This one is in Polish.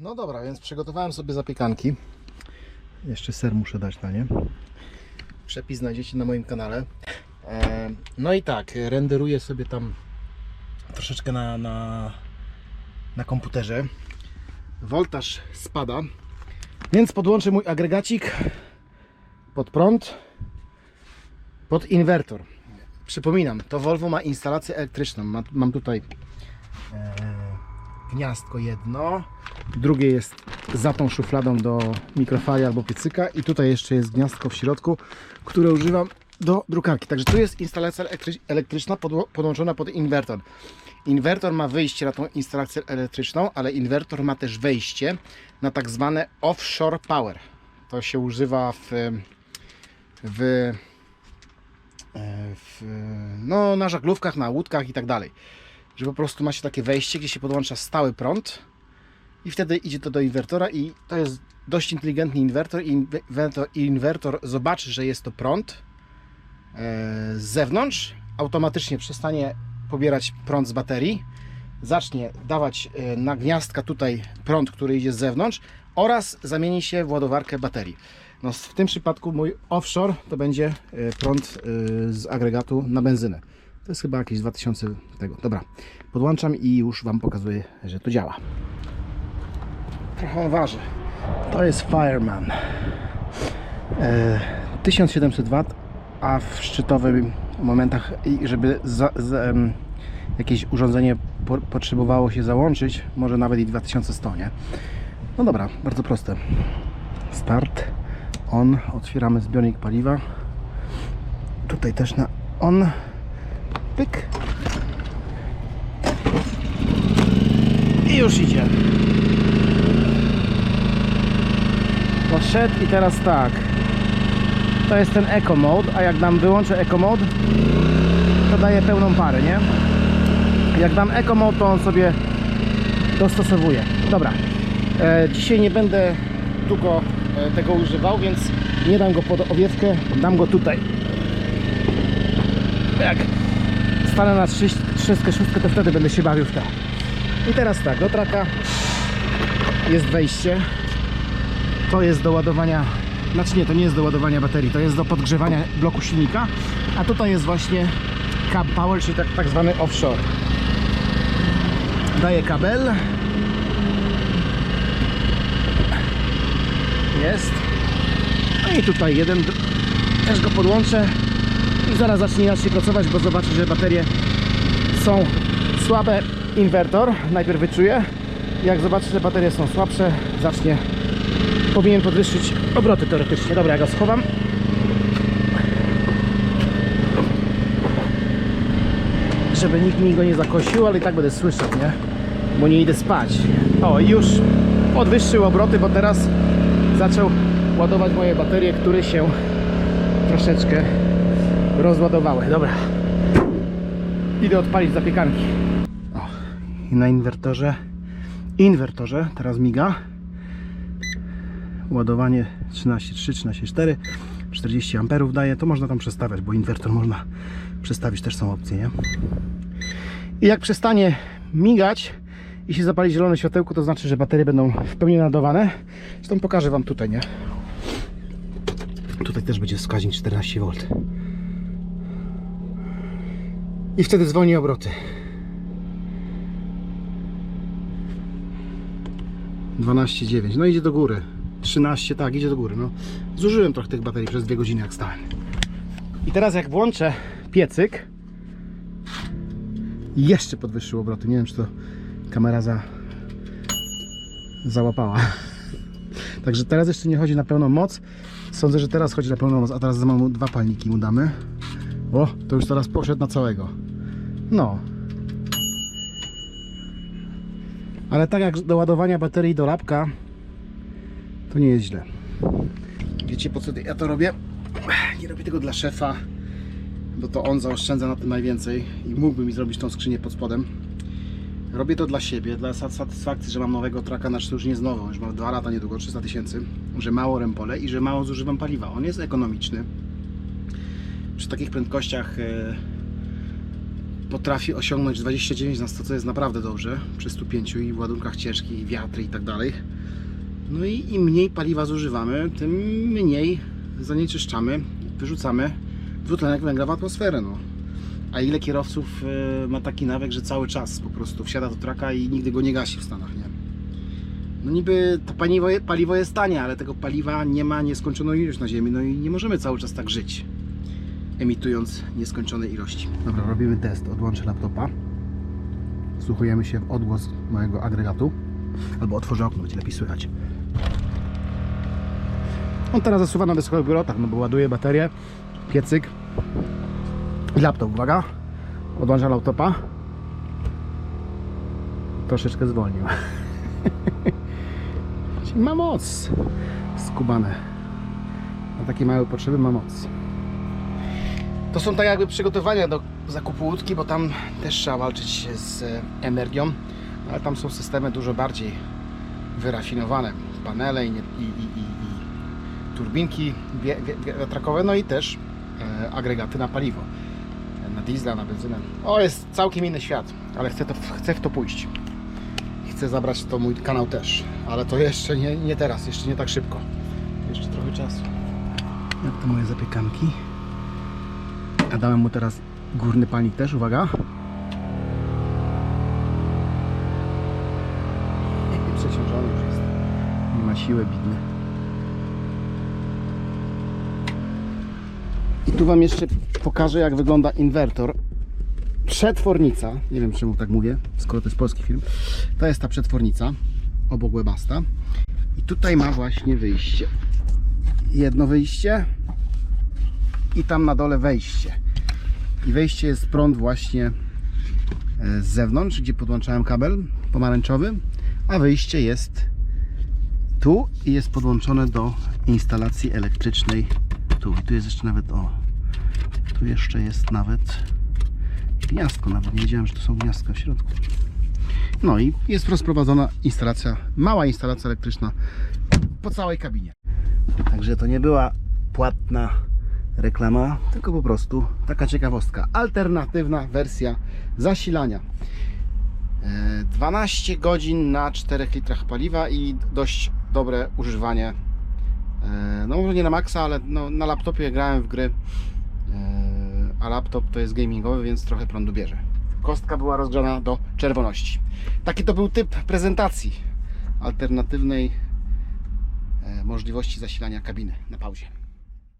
No dobra, więc przygotowałem sobie zapiekanki. Jeszcze ser muszę dać na nie. Przepis znajdziecie na moim kanale. No i tak, renderuję sobie tam troszeczkę na, na, na komputerze. Woltaż spada, więc podłączę mój agregacik pod prąd, pod inwertor. Przypominam, to Volvo ma instalację elektryczną. Ma, mam tutaj e, gniazdko jedno, drugie jest za tą szufladą do mikrofali albo piecyka i tutaj jeszcze jest gniazdko w środku, które używam do drukarki. Także tu jest instalacja elektry- elektryczna podłączona pod inwertor. Inwertor ma wyjście na tą instalację elektryczną, ale inwertor ma też wejście na tak zwane offshore power. To się używa w, w, e, w no, na żaglówkach, na łódkach i tak dalej. Że po prostu ma się takie wejście, gdzie się podłącza stały prąd i wtedy idzie to do inwertora i to jest dość inteligentny inwertor i inwertor, zobaczy, że jest to prąd e, z zewnątrz, automatycznie przestanie pobierać prąd z baterii, zacznie dawać e, na gniazdka tutaj prąd, który idzie z zewnątrz oraz zamieni się w ładowarkę baterii. No, w tym przypadku mój offshore to będzie e, prąd z agregatu na benzynę. To jest chyba jakieś 2000 tego. Dobra, podłączam i już Wam pokazuję, że to działa. Trochę waży. To jest Fireman. E, 1700 W, a w szczytowych momentach, żeby za, za, jakieś urządzenie po, potrzebowało się załączyć, może nawet i 2100, nie? No dobra, bardzo proste. Start, on, otwieramy zbiornik paliwa. Tutaj też na on. Pyk. I już idzie. Poszedł i teraz tak. To jest ten Eco Mode, a jak dam wyłączę Eco Mode, to daje pełną parę, nie? Jak dam Eco Mode, to on sobie dostosowuje. Dobra. E, dzisiaj nie będę długo e, tego używał, więc nie dam go pod owiewkę, dam go tutaj. Jak stanę na 3, 6, to wtedy będę się bawił w to. I teraz tak, do traka jest wejście. To jest do ładowania, znaczy nie, to nie jest do ładowania baterii, to jest do podgrzewania bloku silnika, a tutaj jest właśnie cab power, czyli tak, tak zwany offshore. Daję kabel. Jest. No i tutaj jeden, też go podłączę i zaraz zacznie inaczej pracować, bo zobaczy, że baterie są słabe. Inwertor najpierw wyczuje. Jak zobaczy, że baterie są słabsze, zacznie powinien podwyższyć obroty teoretycznie. Dobra, ja go schowam. Żeby nikt mi go nie zakosił, ale i tak będę słyszał, nie? Bo nie idę spać. O, już podwyższył obroty, bo teraz zaczął ładować moje baterie, które się troszeczkę rozładowały. Dobra. Idę odpalić zapiekanki. O, i na inwertorze inwertorze teraz miga ładowanie 13.3, 13.4 40 amperów daje, to można tam przestawiać, bo inwertor można przestawić, też są opcje, nie? I jak przestanie migać i się zapali zielone światełko, to znaczy, że baterie będą w pełni naładowane. Zresztą pokażę Wam tutaj, nie? Tutaj też będzie wskaźnik 14V. I wtedy zwolni obroty. 12,9. No idzie do góry. 13, tak, idzie do góry. No, zużyłem trochę tych baterii przez dwie godziny, jak stałem. I teraz, jak włączę piecyk, jeszcze podwyższył obroty. Nie wiem, czy to kamera za... załapała. Także teraz jeszcze nie chodzi na pełną moc. Sądzę, że teraz chodzi na pełną moc, a teraz mu dwa palniki mu damy. O, to już teraz poszedł na całego. No. Ale tak jak do ładowania baterii do lapka, to nie jest źle. Wiecie po co ja to robię? Nie robię tego dla szefa, bo to on zaoszczędza na tym najwięcej i mógłby mi zrobić tą skrzynię pod spodem. Robię to dla siebie, dla sa- satysfakcji, że mam nowego traka, znaczy to już nie nowo, już mam 2 lata niedługo, 300 tysięcy, że mało rempole i że mało zużywam paliwa. On jest ekonomiczny. Przy takich prędkościach e, potrafi osiągnąć 29 na 100, co jest naprawdę dobrze przy 105 i w ładunkach ciężkich, i wiatry i tak dalej. No i im mniej paliwa zużywamy, tym mniej zanieczyszczamy, wyrzucamy dwutlenek węgla w atmosferę. No. A ile kierowców e, ma taki nawyk, że cały czas po prostu wsiada do traka i nigdy go nie gasi w Stanach, nie? No niby to paliwo, paliwo jest tanie, ale tego paliwa nie ma nieskończoną ilość na ziemi, no i nie możemy cały czas tak żyć, emitując nieskończone ilości. Dobra, robimy test. Odłączę laptopa. Wsłuchujemy się w odgłos mojego agregatu. Albo otworzę okno, będzie lepiej słychać. On teraz zasuwa na wysokich obrotach, no bo ładuje baterię, piecyk laptop. Uwaga, odłączam laptopa. Troszeczkę zwolnił. Ma moc. Skubane. Na takie małe potrzeby ma moc. To są tak jakby przygotowania do zakupu łódki, bo tam też trzeba walczyć z e, energią, ale tam są systemy dużo bardziej wyrafinowane. Panele i, i, i, i, turbinki wiatrakowe, no i też e, agregaty na paliwo. Na diesla, na benzynę. O, jest całkiem inny świat, ale chcę, to, chcę w to pójść. Chcę zabrać to mój kanał też, ale to jeszcze nie, nie teraz, jeszcze nie tak szybko. Jeszcze trochę czasu. Jak to moje zapiekanki? A dałem mu teraz górny palnik też, uwaga. Przeciążony już jest. Nie ma siły, bidny. I tu Wam jeszcze pokażę, jak wygląda inwertor. Przetwornica, nie wiem czemu tak mówię, skoro to jest polski film. To jest ta przetwornica obok Webasta. I tutaj ma właśnie wyjście. Jedno wyjście i tam na dole wejście. I wejście jest prąd właśnie e, z zewnątrz, gdzie podłączałem kabel pomarańczowy, a wyjście jest tu i jest podłączone do instalacji elektrycznej tu. I tu jest jeszcze nawet o, tu jeszcze jest nawet gniazdko, nawet nie wiedziałem, że to są gniazdka w środku. No i jest rozprowadzona instalacja, mała instalacja elektryczna po całej kabinie. Także to nie była płatna reklama, tylko po prostu taka ciekawostka. Alternatywna wersja zasilania. E, 12 godzin na 4 litrach paliwa i dość dobre używanie. E, No może nie na maksa, ale no, na laptopie grałem w gry, e, a laptop to jest gamingowy, więc trochę prądu bierze. Kostka była rozgrzana do czerwoności. Taki to był typ prezentacji alternatywnej e, możliwości zasilania kabiny na pauzie.